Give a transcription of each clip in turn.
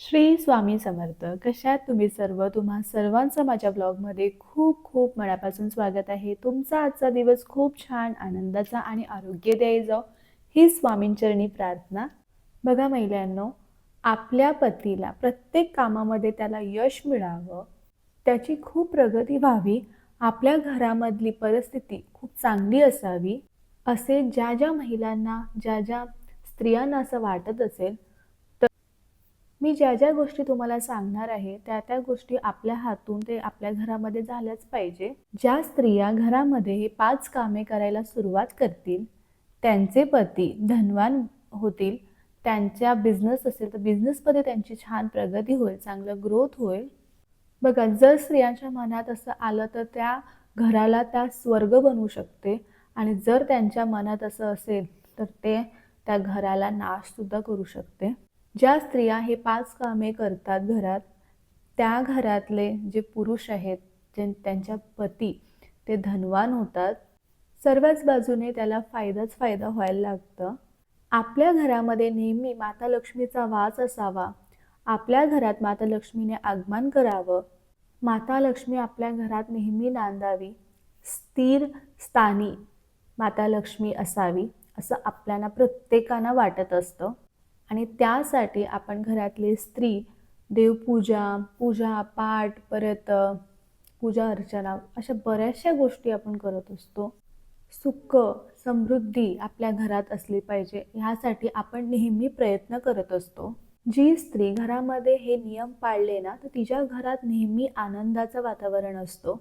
श्री स्वामी समर्थ कशात तुम्ही सर्व? तुम्हा सर्वांचं माझ्या ब्लॉगमध्ये खूप खूप मनापासून स्वागत आहे. तुमचा आजचा दिवस खूप छान आनंदाचा आणि आरोग्यदायी जाओ ही स्वामींचरणी प्रार्थना. बघा महिलांनो आपल्या पतीला प्रत्येक कामामध्ये त्याला यश मिळावं त्याची खूप प्रगती व्हावी आपल्या घरामधली परिस्थिती खूप चांगली असावी असे ज्या ज्या महिलांना ज्या ज्या स्त्रियांना असं वाटत असेल मी ज्या ज्या गोष्टी तुम्हाला सांगणार आहे त्या त्या गोष्टी आपल्या हातून ते आपल्या घरामध्ये झाल्याच पाहिजे. ज्या स्त्रिया घरामध्ये हे पाच कामे करायला सुरुवात करतील त्यांचे पती धनवान होतील त्यांच्या बिझनेस असेल तर बिझनेसमध्ये त्यांची छान प्रगती होईल चांगलं ग्रोथ होईल. बघा जर स्त्रियांच्या मनात असं आलं तर त्या घराला त्या स्वर्ग बनवू शकते आणि जर त्यांच्या मनात असं असेल तर ते त्या घराला नाशसुद्धा करू शकते. ज्या स्त्रिया हे पाच कामे करतात घरात त्या घरातले जे पुरुष आहेत जे त्यांच्या पती ते धनवान होतात. सर्वच बाजूने त्याला फायदाच फायदा व्हायला लागतं. आपल्या घरामध्ये नेहमी माता लक्ष्मीचा वास असावा. आपल्या घरात माता लक्ष्मीने आगमन करावं. माता लक्ष्मी आपल्या घरात नेहमी नांदावी. स्थिर स्थानी माता लक्ष्मी असावी असं आपल्याला प्रत्येकानं वाटत असतं. आणि त्यासाठी आपण घरातली स्त्री देवपूजा पूजा पाठ परत पूजा अर्चना अशा बऱ्याचशा गोष्टी आपण करत असतो. सुख समृद्धी आपल्या घरात असली पाहिजे ह्यासाठी आपण नेहमी प्रयत्न करत असतो. जी स्त्री घरामध्ये हे नियम पाळले ना तर तिच्या घरात नेहमी आनंदाचं वातावरण असतो.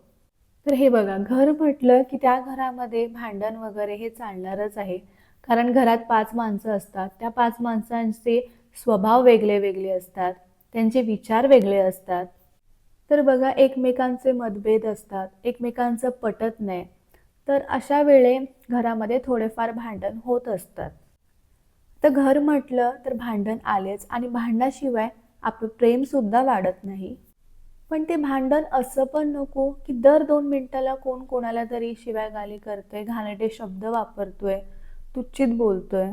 तर हे बघा घर म्हटलं की त्या घरामध्ये भांडण वगैरे हे चालणारच आहे. कारण घरात पाच माणसं असतात. त्या पाच माणसांचे स्वभाव वेगळे वेगळे असतात. त्यांचे विचार वेगळे असतात. तर बघा एकमेकांचे मतभेद असतात. एकमेकांचं पटत नाही. तर अशा वेळे घरामध्ये थोडेफार भांडण होत असतात. तर घर म्हटलं तर भांडण आलेच आणि भांडणाशिवाय आपलं प्रेमसुद्धा वाढत नाही. पण ते भांडण असं पण नको की दर दोन मिनटाला कोण कोणाला तरी शिवाय गाली करतोय घाणेटे शब्द वापरतोय. तुच्छित बोलतोय.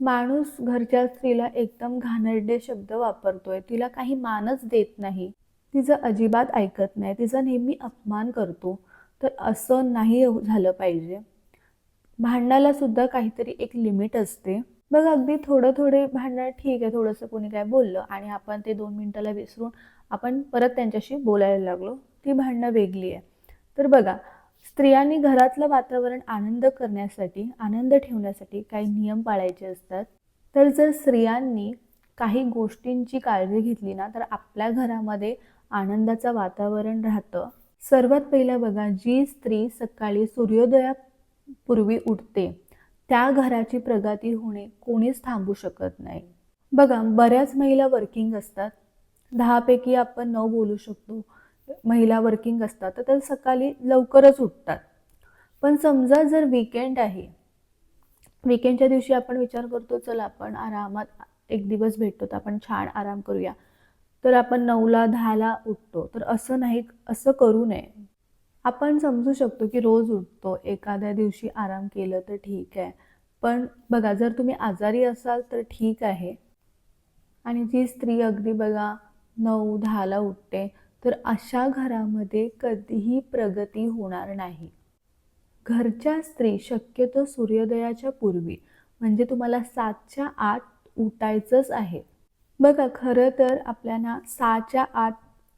माणूस घरच्या स्त्रीला एकदम घाणेरडे शब्द वापरतोय. तिला काही मानच देत नाही. तिचं अजिबात ऐकत नाही. तिचा नेहमी अपमान करतो. तर असं नाही झालं पाहिजे. भांडणाला सुद्धा काहीतरी एक लिमिट असते. बघ अगदी थोडं थोडे भांडणं ठीक आहे. थोडंसं कोणी काय बोललं आणि आपण ते दोन मिनटाला विसरून आपण परत त्यांच्याशी बोलायला लागलो. ती भांडणं वेगळी आहे. तर बघा स्त्रियांनी घरातलं वातावरण आनंद करण्यासाठी आनंद ठेवण्यासाठी काही नियम पाळायचे असतात. तर जर स्त्रियांनी काही गोष्टींची काळजी घेतली ना तर आपल्या घरामध्ये आनंदाचं वातावरण राहतं. सर्वात पहिलं बघा जी स्त्री सकाळी सूर्योदयापूर्वी उठते त्या घराची प्रगती होणे कोणीच थांबू शकत नाही. बघा बऱ्याच महिला वर्किंग असतात. दहापैकी आपण न बोलू शकतो. महिला वर्किंग असतात तर त्या सकाळी लवकरच उठतात. पण समजा जर विकेंड आहे विकेंडच्या दिवशी आपण विचार करतो चला आपण आरामात एक दिवस भेटतो तर आपण छान आराम करूया. तर आपण नऊला दहाला उठतो. तर असं नाही असं करू नये. आपण समजू शकतो की रोज उठतो एखाद्या दिवशी आराम केलं तर ठीक आहे. पण बघा जर तुम्ही आजारी असाल तर ठीक आहे. आणि जी स्त्री अगदी बघा नऊ दहाला उठते तर अशा घरामध्ये कधीही प्रगती होणार नाही. घरच्या स्त्री शक्यतो सूर्योदयाच्या पूर्वी म्हणजे तुम्हाला सातच्या आत उठायचंच आहे. बघा खरं तर आपल्याला सहाच्या आत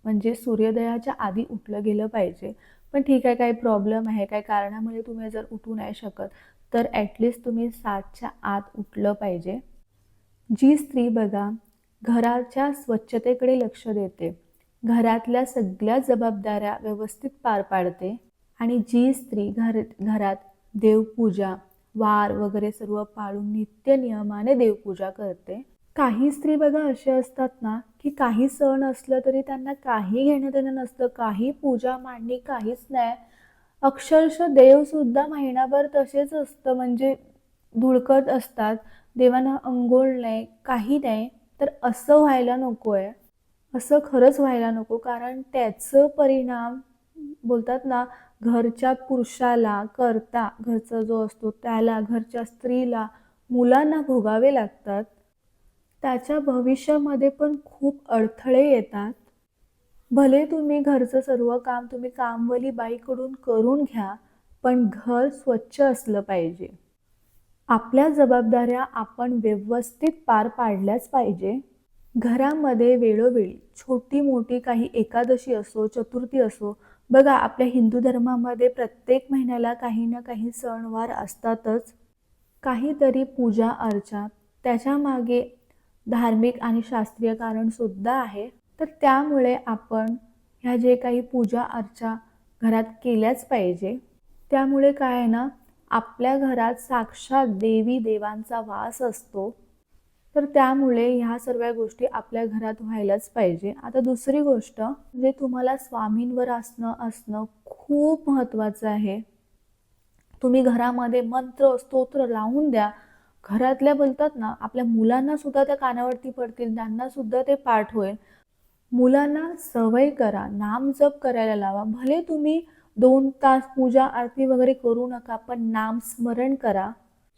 म्हणजे सूर्योदयाच्या आधी उठलं गेलं पाहिजे. पण ठीक आहे काही प्रॉब्लेम आहे काही कारणामुळे तुम्ही जर उठू नाही शकत तर ॲटलिस्ट तुम्ही सातच्या आत उठलं पाहिजे. जी स्त्री बघा घराच्या स्वच्छतेकडे लक्ष देते. घरातल्या सगळ्या जबाबदाऱ्या व्यवस्थित पार पाडते आणि जी स्त्री घर घरात देवपूजा वार वगैरे सर्व पाळून नित्य नियमाने देवपूजा करते. काही स्त्री बघा असे असतात ना की काही सण असलं तरी त्यांना काही घेणं देणं नसतं काही पूजा मांडणी काहीच नाही अक्षरशः देवसुद्धा महिनाभर तसेच असतं म्हणजे धुळकत असतात देवांना अंघोळ नाही काही नाही तर असं व्हायला नको आहे असं खरंच व्हायला नको. कारण त्याचं परिणाम बोलतात ना घरच्या पुरुषाला करता घरचा जो असतो त्याला घरच्या स्त्रीला मुलांना भोगावे लागतात. त्याच्या भविष्यामध्ये पण खूप अडथळे येतात. भले तुम्ही घरचं सर्व काम तुम्ही कामवाली बाईकडून करून घ्या पण घर स्वच्छ असलं पाहिजे. आपल्या जबाबदाऱ्या आपण व्यवस्थित पार पाडल्याच पाहिजे. घरामध्ये वेळोवेळी छोटी मोठी काही एकादशी असो चतुर्थी असो बघा आपल्या हिंदू धर्मामध्ये प्रत्येक महिन्याला काही ना काही सणवार असतातच. काहीतरी पूजा अर्चा त्याच्यामागे धार्मिक आणि शास्त्रीय कारणसुद्धा आहे. तर त्यामुळे आपण ह्या जे काही पूजा अर्चा घरात केल्याच पाहिजे. त्यामुळे काय आहे ना आपल्या घरात साक्षात देवी देवांचा वास असतो. तर त्यामुळे ह्या सर्व गोष्टी आपल्या घरात व्हायलाच पाहिजे. आता दुसरी गोष्ट म्हणजे तुम्हाला स्वामींवर असणं असणं खूप महत्त्वाचं आहे. तुम्ही घरामध्ये मंत्र स्तोत्र लावून द्या. घरातल्या बोलतात ना आपल्या मुलांना सुद्धा त्या कानावरती पडतील त्यांना सुद्धा ते पाठ होईल. मुलांना सवय करा नाम जप करायला लावा. भले तुम्ही दोन तास पूजा आरती वगैरे करू नका पण नाम स्मरण करा.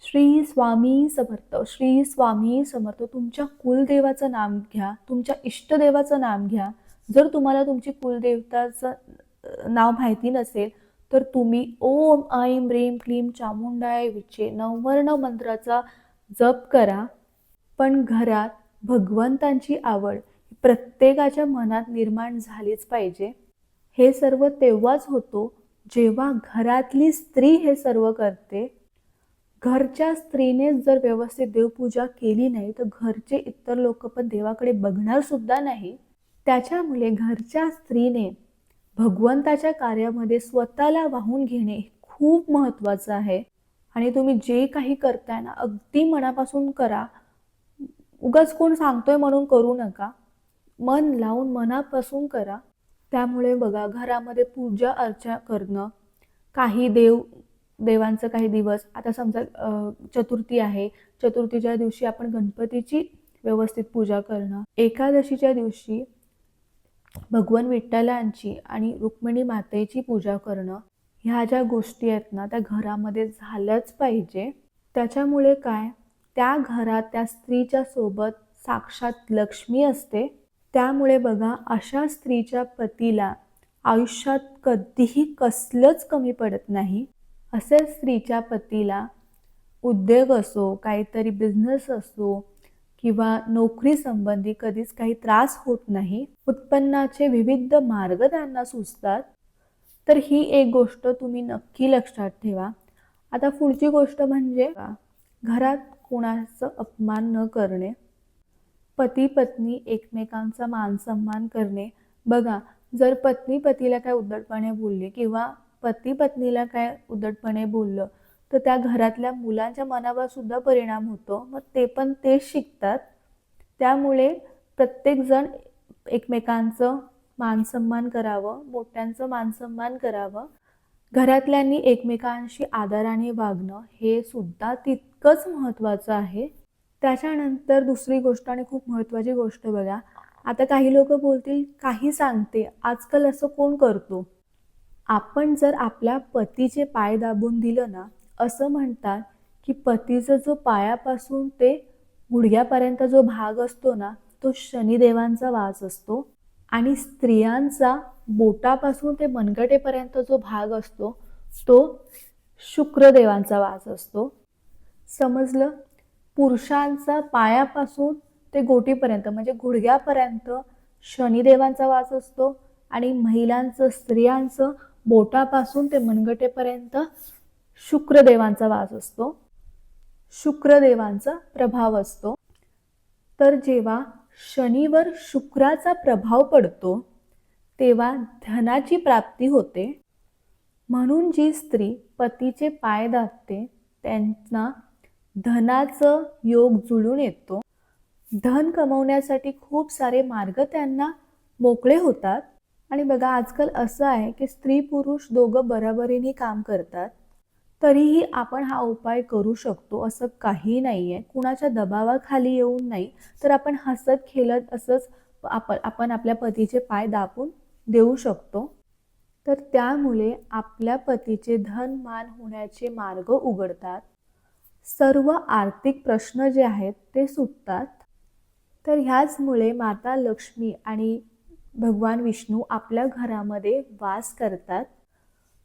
श्री स्वामी समर्थ श्री स्वामी समर्थ तुमच्या कुलदेवाचं नाम घ्या तुमच्या इष्टदेवाचं नाम घ्या. जर तुम्हाला तुमची कुलदेवताचं नाव माहिती नसेल तर तुम्ही ओम ऐं ह्रीं क्लीम चामुंडाय विचे नववर्ण मंत्राचा जप करा. पण घरात भगवंतांची आवड प्रत्येकाच्या मनात निर्माण झालीच पाहिजे. हे सर्व तेव्हाच होतो जेव्हा घरातली स्त्री हे सर्व करते घरच्या स्त्रीने जर व्यवस्थित देवपूजा केली नाही तर घरचे इतर लोक पण देवाकडे बघणार सुद्धा नाही. त्याच्यामुळे घरच्या स्त्रीने भगवंताच्या कार्यामध्ये स्वतःला वाहून घेणे खूप महत्त्वाचं आहे. आणि तुम्ही जे काही करताय ना अगदी मनापासून करा. उगाच कोण सांगतोय म्हणून करू नका. मन लावून मनापासून करा. त्यामुळे बघा घरामध्ये पूजा अर्चा करणं काही देव देवांचं काही दिवस. आता समजा चतुर्थी आहे. चतुर्थीच्या दिवशी आपण गणपतीची व्यवस्थित पूजा करणं. एकादशीच्या दिवशी भगवान विठ्ठलांची आणि रुक्मिणी मातेची पूजा करणं. ह्या ज्या गोष्टी आहेत ना त्या घरामध्ये झाल्याच पाहिजे. त्याच्यामुळे काय? त्या घरात त्या स्त्रीच्या सोबत साक्षात लक्ष्मी असते. त्यामुळे बघा अशा स्त्रीच्या पतीला आयुष्यात कधीही कसलंच कमी पडत नाही. असेच स्त्रीच्या पतीला उद्योग असो काहीतरी बिझनेस असो किंवा नोकरी संबंधी कधीच काही त्रास होत नाही उत्पन्नाचे विविध मार्ग त्यांना सुचतात तर ही एक गोष्ट तुम्ही नक्की लक्षात ठेवा. आता पुढची गोष्ट म्हणजे घरात कोणाचं अपमान न करणे पती पत्नी एकमेकांचा मानसन्मान करणे. बघा जर पत्नी पतीला काय उद्धटपणे बोलली किंवा पती पत्नीला काय उदटपणे बोललं तर त्या घरातल्या मुलांच्या मनावर सुद्धा परिणाम होतो. मग ते पण तेच शिकतात. त्यामुळे प्रत्येकजण एकमेकांचं मानसन्मान करावं मोठ्यांचं मानसन्मान करावं. घरातल्यांनी एकमेकांशी आदराने वागणं हे सुद्धा तितकंच महत्त्वाचं आहे. त्याच्यानंतर दुसरी गोष्ट आणि खूप महत्त्वाची गोष्ट बघा. आता काही लोक बोलतील काही सांगते. आजकाल असं कोण करतो? आपण जर आपल्या पतीचे पाय दाबून दिलं ना असं म्हणतात की पतीचा जो पायापासून ते गुडघ्यापर्यंत जो भाग असतो ना तो शनिदेवांचा वास असतो. आणि स्त्रियांचा बोटापासून ते मनगटेपर्यंत जो भाग असतो तो शुक्रदेवांचा वास असतो. समजलं? पुरुषांचा पायापासून ते गोटीपर्यंत म्हणजे गुडघ्यापर्यंत शनिदेवांचा वास असतो आणि महिलांचं स्त्रियांचं बोटापासून ते मनगटेपर्यंत शुक्रदेवांचा वास असतो. शुक्रदेवांचा प्रभाव असतो. तर जेव्हा शनीवर शुक्राचा प्रभाव पडतो तेव्हा धनाची प्राप्ती होते. म्हणून जी स्त्री पतीचे पाय दाबते त्यांना धनाचं योग जुळून येतो. धन कमवण्यासाठी खूप सारे मार्ग त्यांना मोकळे होतात. आणि बघा आजकाल असं आहे की स्त्री पुरुष दोघं बराबरीने काम करतात तरीही आपण हा उपाय करू शकतो असं काही नाही आहे कुणाच्या दबावाखाली येऊन नाही तर आपण हसत खेळत असंच आपण आपण आपल्या पतीचे पाय दाबून देऊ शकतो. तर त्यामुळे आपल्या पतीचे धन मान होण्याचे मार्ग उघडतात. सर्व आर्थिक प्रश्न जे आहेत ते सुटतात. तर ह्याचमुळे माता लक्ष्मी आणि भगवान विष्णू आपल्या घरामध्ये वास करतात.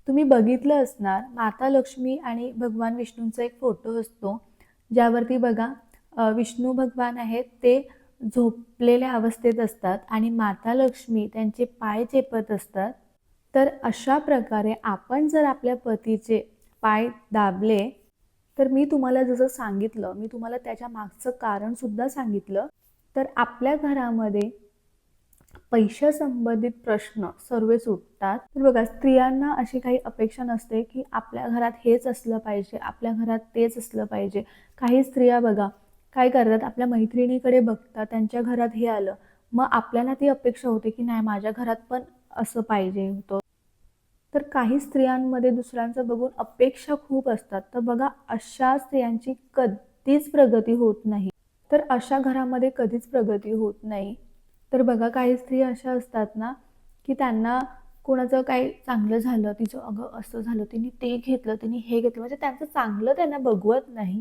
तुम्ही बघितलं असणार माता लक्ष्मी आणि भगवान विष्णूंचा एक फोटो असतो. ज्यावरती बघा विष्णू भगवान आहेत ते झोपलेल्या अवस्थेत असतात आणि माता लक्ष्मी त्यांचे पाय चेपत असतात. तर अशा प्रकारे आपण जर आपल्या पतीचे पाय दाबले तर मी तुम्हाला जसं सांगितलं मी तुम्हाला त्याच्या मागचं कारणसुद्धा सांगितलं तर आपल्या घरामध्ये पैशासंबंधित प्रश्न सर्व सुटतात. तर बघा स्त्रियांना अशी काही अपेक्षा नसते की आपल्या घरात हेच असलं पाहिजे आपल्या घरात तेच असलं पाहिजे. काही स्त्रिया बघा काय करतात आपल्या मैत्रिणीकडे बघतात त्यांच्या घरात हे आलं. मग आपल्याला ती अपेक्षा होते की नाही माझ्या घरात पण असं पाहिजे होतं. तर काही स्त्रियांमध्ये दुसऱ्यांचं बघून अपेक्षा खूप असतात. तर बघा अशा स्त्रियांची कधीच प्रगती होत नाही. तर अशा घरामध्ये कधीच प्रगती होत नाही. तर बघा काही स्त्री अशा असतात ना की त्यांना कोणाचं काही चांगलं झालं तिचं अगं असं झालं तिने ते घेतलं तिने हे घेतलं म्हणजे त्यांचं चांगलं त्यांना बघवत नाही.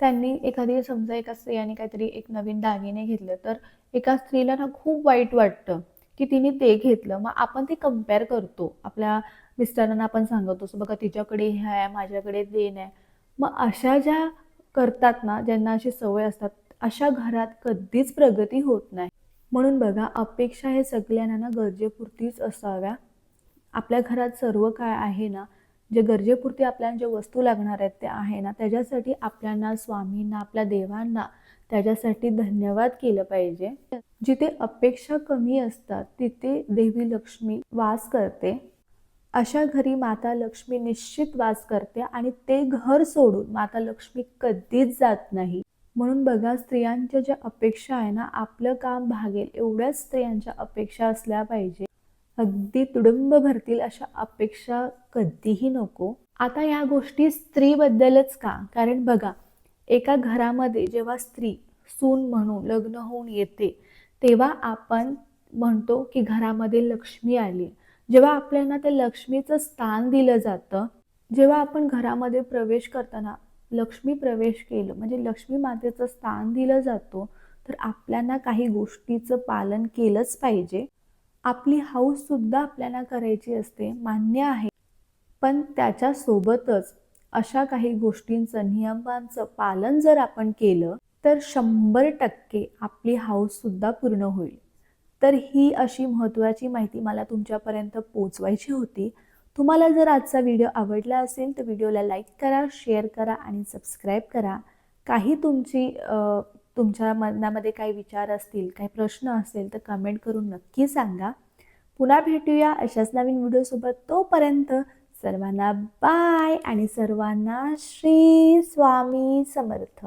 त्यांनी एखादी समजा एका स्त्रियाने काहीतरी एक नवीन दागिने घेतलं तर एका स्त्रीला ना खूप वाईट वाटतं की तिने ते घेतलं. मग आपण ते कंपेअर करतो. आपल्या मिस्टरांना आपण सांगतो असं बघा तिच्याकडे हे आहे माझ्याकडे ते नाही. मग अशा ज्या करतात ना ज्यांना अशी सवय असतात अशा घरात कधीच प्रगती होत नाही. म्हणून बघा अपेक्षा हे सगळ्यांना ना गरजेपुरतीच असाव्या. आपल्या घरात सर्व काय आहे ना जे गरजेपुरती आपल्याला जे वस्तू लागणार आहेत त्या आहे ना त्याच्यासाठी आपल्याला स्वामींना आपल्या देवांना त्याच्यासाठी धन्यवाद केलं पाहिजे. जिथे अपेक्षा कमी असतात तिथे देवी लक्ष्मी वास करते. अशा घरी माता लक्ष्मी निश्चित वास करते आणि ते घर सोडून माता लक्ष्मी कधीच जात नाही. म्हणून बघा स्त्रियांच्या ज्या अपेक्षा आहे ना आपलं काम भागेल एवढ्याच स्त्रियांच्या अपेक्षा असल्या पाहिजे. अगदी तुडुंब भरतील अशा अपेक्षा कधीही नको. आता या गोष्टी स्त्रीबद्दलच का? कारण बघा एका घरामध्ये जेव्हा स्त्री सून म्हणून लग्न होऊन येते तेव्हा आपण म्हणतो की घरामध्ये लक्ष्मी आली. जेव्हा आपल्याला त्या लक्ष्मीचं स्थान दिलं जातं जेव्हा आपण घरामध्ये प्रवेश करताना लक्ष्मी प्रवेश केलं म्हणजे लक्ष्मी मातेचं स्थान दिलं जातो तर आपल्याला काही गोष्टीचं पालन केलंच पाहिजे. आपली हाऊससुद्धा आपल्याला करायची असते मान्य आहे. पण त्याच्यासोबतच अशा काही गोष्टींचं नियमांचं पालन जर आपण केलं तर शंभर टक्के आपली हाऊससुद्धा पूर्ण होईल. तर ही अशी महत्त्वाची माहिती मला तुमच्यापर्यंत पोचवायची होती. तुम्हाला जर आजचा व्हिडिओ आवडला असेल तर व्हिडिओला लाईक करा शेअर करा आणि सबस्क्राईब करा. काही तुमची तुमच्या मनामध्ये काही विचार असतील काही प्रश्न असेल तर कमेंट करून नक्की सांगा. पुन्हा भेटूया अशाच नवीन व्हिडिओसोबत तोपर्यंत सर्वांना बाय आणि सर्वांना श्री स्वामी समर्थ.